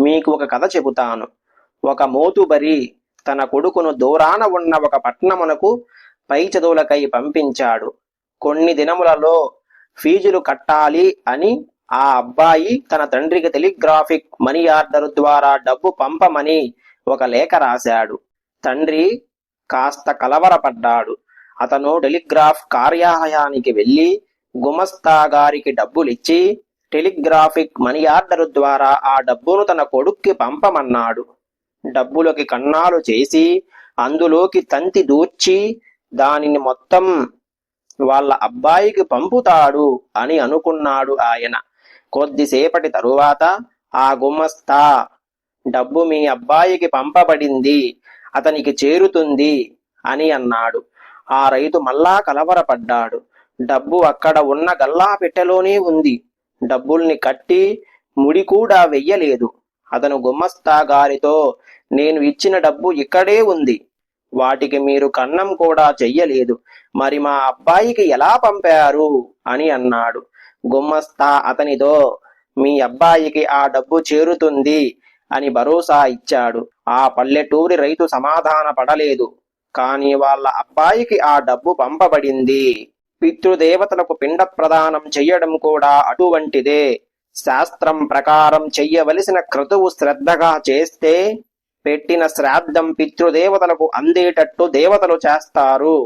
మీకు ఒక కథ చెబుతాను. ఒక మోతుబరి తన కొడుకును దూరాన ఉన్న ఒక పట్టణమునకు పై చదువులకై పంపించాడు. కొన్ని దినములలో ఫీజులు కట్టాలి అని ఆ అబ్బాయి తన తండ్రికి టెలిగ్రాఫిక్ మనీ ఆర్డర్ ద్వారా డబ్బు పంపమని ఒక లేఖ రాశాడు. తండ్రి కాస్త కలవరపడ్డాడు. అతను టెలిగ్రాఫ్ కార్యాలయానికి వెళ్ళి గుమస్తా గారికి డబ్బులిచ్చి టెలిగ్రాఫిక్ మనీ ఆర్డర్ ద్వారా ఆ డబ్బును తన కొడుక్కి పంపమన్నాడు. డబ్బులకి కన్నాలు చేసి అందులోకి తంతి దూర్చి దానిని మొత్తం వాళ్ళ అబ్బాయికి పంపుతాడు అని అనుకున్నాడు ఆయన. కొద్దిసేపటి తరువాత ఆ గుమస్తా డబ్బు మీ అబ్బాయికి పంపబడింది అతనికి చేరుతుంది అని అన్నాడు. ఆ రైతు మళ్ళా కలవరపడ్డాడు. డబ్బు అక్కడ ఉన్న గల్లా పెట్టెలోనే ఉంది. డబ్బుల్ని కట్టి ముడి కూడా వెయ్యలేదు. అతను గుమ్మస్తా గారితో నేను ఇచ్చిన డబ్బు ఇక్కడే ఉంది. వాటికి మీరు కన్నం కూడా చెయ్యలేదు. మరి మా అబ్బాయికి ఎలా పంపారు? అని అన్నాడు. గుమ్మస్తా అతనితో మీ అబ్బాయికి ఆ డబ్బు చేరుతుంది అని భరోసా ఇచ్చాడు. ఆ పల్లెటూరి రైతు సమాధాన పడలేదు. కానీ వాళ్ళ అబ్బాయికి ఆ డబ్బు పంపబడింది. పితృదేవతలకు పిండ ప్రదానం చెయ్యడం కూడా అటువంటిదే. శాస్త్రం ప్రకారం చెయ్యవలసిన క్రతువు శ్రద్ధగా చేస్తే పెట్టిన శ్రాద్ధం పితృదేవతలకు అందేటట్టు దేవతలు చేస్తారు.